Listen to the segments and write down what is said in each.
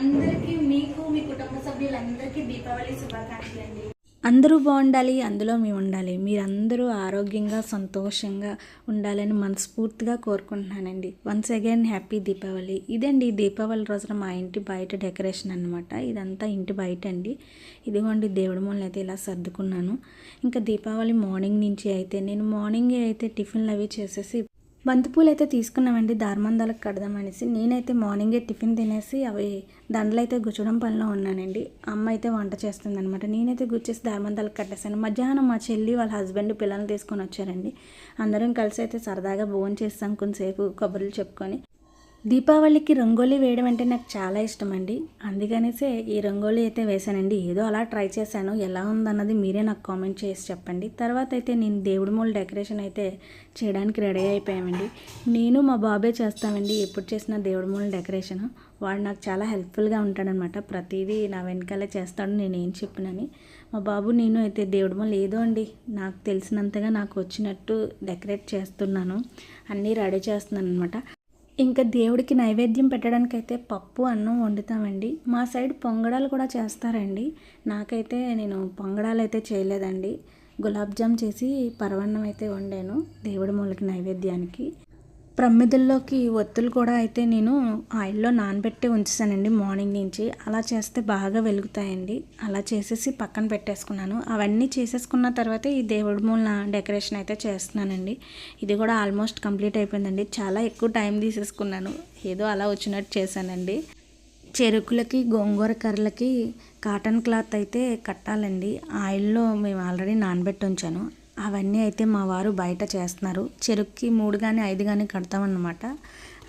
అందరికీ మీకు మీ కుటుంబ సభ్యులందరికీ దీపావళి శుభాకాంక్షలు అండి. అందరూ బాగుండాలి అందులో మేము ఉండాలి. మీరందరూ ఆరోగ్యంగా సంతోషంగా ఉండాలని మనస్ఫూర్తిగా కోరుకుంటున్నానండి. Once again happy Deepavali. ఇదండి దీపావళి రోజున మా ఇంటి బయట డెకరేషన్ అనమాట ఇదంతా ఇంటి బయట అండి ఇదిగోండి దేవుడి మూలన అయితే ఇలా సర్దుకున్నాను. ఇంకా దీపావళి మార్నింగ్ నుంచి అయితే నేను మార్నింగే అయితే టిఫిన్లు అవి చేసేసి బంతిపూలు అయితే తీసుకున్నామండి దారుమందాలకు కడదామనేసి నేనైతే మార్నింగే టిఫిన్ తినేసి అవి దండలు అయితే గుచ్చడం పనిలో ఉన్నానండి. అమ్మ అయితే వంట చేస్తుంది అనమాట నేనైతే గుచ్చేసి దారుమందాలకు కట్టేశాను. మధ్యాహ్నం మా చెల్లి వాళ్ళ హస్బెండ్ పిల్లల్ని తీసుకొని వచ్చారండి. అందరం కలిసి అయితే సరదాగా భోజనం చేస్తాం కొంతసేపు కబుర్లు చెప్పుకొని దీపావళికి రంగోలీ వేయడం అంటే నాకు చాలా ఇష్టం అండి అందుకనేసే ఈ రంగోలీ అయితే వేశానండి. ఏదో అలా ట్రై చేశాను. ఎలా ఉందన్నది మీరే నాకు కామెంట్ చేసి చెప్పండి. తర్వాత అయితే నేను దేవుడి మూల డెకరేషన్ అయితే చేయడానికి రెడీ అయిపోయామండి. నేను మా బాబే చేస్తామండి ఎప్పుడు చేసిన దేవుడి మూల డెకరేషన్. వాడు నాకు చాలా హెల్ప్ఫుల్గా ఉంటాడనమాట. ప్రతిదీ నా వెనకాలే చేస్తాడు నేను ఏం చెప్పినని. మా బాబు నేను అయితే దేవుడి మూల ఏదో అండి నాకు తెలిసినంతగా నాకు వచ్చినట్టు డెకరేట్ చేస్తున్నాను. అన్నీ రెడీ చేస్తున్నాను అనమాట ఇంకా దేవుడికి నైవేద్యం పెట్టడానికి అయితే పప్పు అన్నం వండుతామండి. మా సైడ్ పొంగడాలు కూడా చేస్తారండి. నాకైతే నేను పొంగడాలు అయితే చేయలేదండి. గులాబ్ జామ్ చేసి పరవన్నం అయితే వండాను దేవుడి మూలకి నైవేద్యానికి. ప్రమ్మిదల్లోకి ఒత్తులు కూడా అయితే నేను ఆయిల్లో నానబెట్టి ఉంచేసానండి మార్నింగ్ నుంచి. అలా చేస్తే బాగా వెలుగుతాయండి. అలా చేసేసి పక్కన పెట్టేసుకున్నాను. అవన్నీ చేసేసుకున్న తర్వాత ఈ దేవుడి మూలన డెకరేషన్ అయితే చేస్తున్నానండి. ఇది కూడా ఆల్మోస్ట్ కంప్లీట్ అయిపోయిందండి. చాలా ఎక్కువ టైం తీసేసుకున్నాను. ఏదో అలా వచ్చినట్టు చేశానండి. చెరుకులకి గోంగూర కర్రలకి కాటన్ క్లాత్ అయితే కట్టాలండి. ఆయిల్లో మేము ఆల్రెడీ నానబెట్టి ఉంచాను. అవన్నీ అయితే మా వారు బయట చేస్తున్నారు. చెరుక్కి మూడు కానీ ఐదు కానీ కడతామన్నమాట.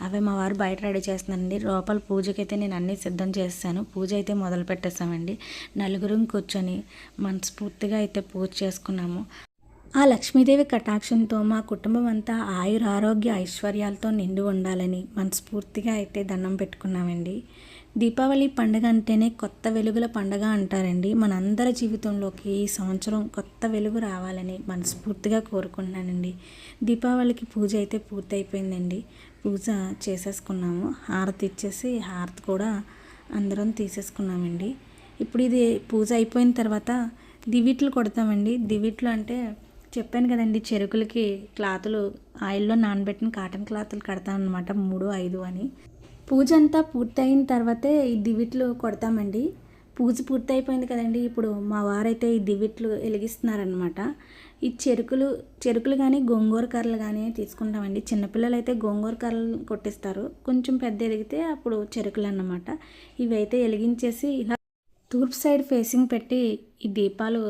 అవే మా వారు బయట రెడీ చేస్తున్నారండి. లోపల పూజకి అయితే నేను అన్నీ సిద్ధం చేస్తాను పూజ అయితే మొదలు పెట్టేస్తామండి నలుగురం కూర్చొని మనస్ఫూర్తిగా అయితే పూజ చేసుకున్నాము. ఆ లక్ష్మీదేవి కటాక్షంతో మా కుటుంబం అంతా ఆయుర ఆరోగ్య ఐశ్వర్యాలతో నిండి ఉండాలని మనస్ఫూర్తిగా అయితే దండం పెట్టుకున్నామండి. దీపావళి పండుగ అంటేనే కొత్త వెలుగుల పండుగ అంటారండి. మనందరి జీవితంలోకి ఈ సంవత్సరం కొత్త వెలుగు రావాలని మనస్ఫూర్తిగా కోరుకుంటున్నానండి. దీపావళికి పూజ అయితే పూర్తయిపోయిందండి. పూజ చేసేసుకున్నాము. హారతి ఇచ్చేసి హారతి కూడా అందరం తీసేసుకున్నామండి. ఇప్పుడు ఇది పూజ అయిపోయిన తర్వాత దివిట్లు కొడతామండి. దివిట్లు అంటే చెప్పాను కదండి చెరుకులకి క్లాతులు ఆయిల్లో నానబెట్టిన కాటన్ క్లాతులు కడతాం అనమాట మూడు ఐదు అని. పూజ అంతా పూర్తయిన తర్వాతే ఈ దివిట్లు కొడతామండి. పూజ పూర్తయిపోయింది కదండి ఇప్పుడు మా వారైతే ఈ దివిట్లు వెలిగిస్తున్నారనమాట ఈ చెరుకులు చెరుకులు కానీ గోంగూర కర్రలు కానీ తీసుకుంటామండి. చిన్నపిల్లలు అయితే గోంగూర కర్రలు కొట్టిస్తారు. కొంచెం పెద్ద ఎదిగితే అప్పుడు చెరుకులు అన్నమాట ఇవి అయితే వెలిగించేసి ఇలా తూర్పు సైడ్ ఫేసింగ్ పెట్టి ఈ దీపాలు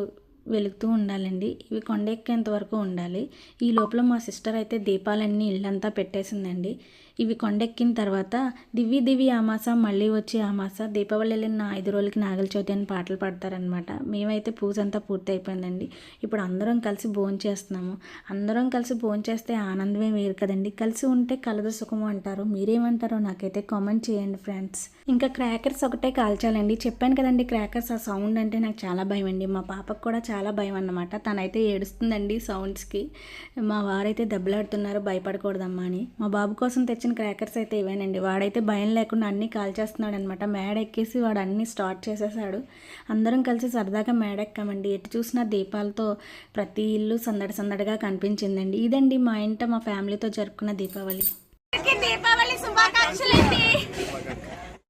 వెలుగుతూ ఉండాలండి. ఇవి కొండ ఎక్కేంత వరకు ఉండాలి. ఈ లోపల మా సిస్టర్ అయితే దీపాలన్నీ ఇల్లంతా పెట్టేసిందండి. ఇవి కొండెక్కిన తర్వాత దివి దివి ఆమాస మళ్ళీ వచ్చి ఆమాస దీపావళి వెళ్ళిన ఐదు రోజులకి నాగల చవితి అని పాటలు పాడతారనమాట మేమైతే పూజ అంతా పూర్తి అయిపోయిందండి ఇప్పుడు అందరం కలిసి భోంచేస్తున్నాము అందరం కలిసి భోంచేస్తే ఆనందమే వేరు కదండి. కలిసి ఉంటే కలదు సుఖము అంటారు. మీరేమంటారో నాకైతే కామెంట్ చేయండి ఫ్రెండ్స్. ఇంకా క్రాకర్స్ ఒకటే కాల్చాలండి. చెప్పాను కదండి క్రాకర్స్ ఆ సౌండ్ అంటే నాకు చాలా భయం అండి మా పాపకు కూడా చాలా భయం అన్నమాట. తనైతే ఏడుస్తుందండి సౌండ్స్కి. మా వారైతే దెబ్బలాడుతున్నారు భయపడకూడదమ్మా అని. మా బాబు కోసం తెచ్చిన క్రాకర్స్ అయితే ఇవేనండి. వాడైతే భయం లేకుండా అన్నీ కాల్చేస్తున్నాడు అనమాట మేడ ఎక్కేసి వాడు అన్నీ స్టార్ట్ చేసేసాడు. అందరం కలిసి సరదాగా మేడ ఎక్కామండి ఎటు చూసినా దీపాలతో ప్రతి ఇల్లు సందడి సందడిగా కనిపించిందండి. ఇదండి మా ఇంట మా ఫ్యామిలీతో జరుపుకున్న దీపావళి. దీపావళి శుభాకాంక్షలు అండి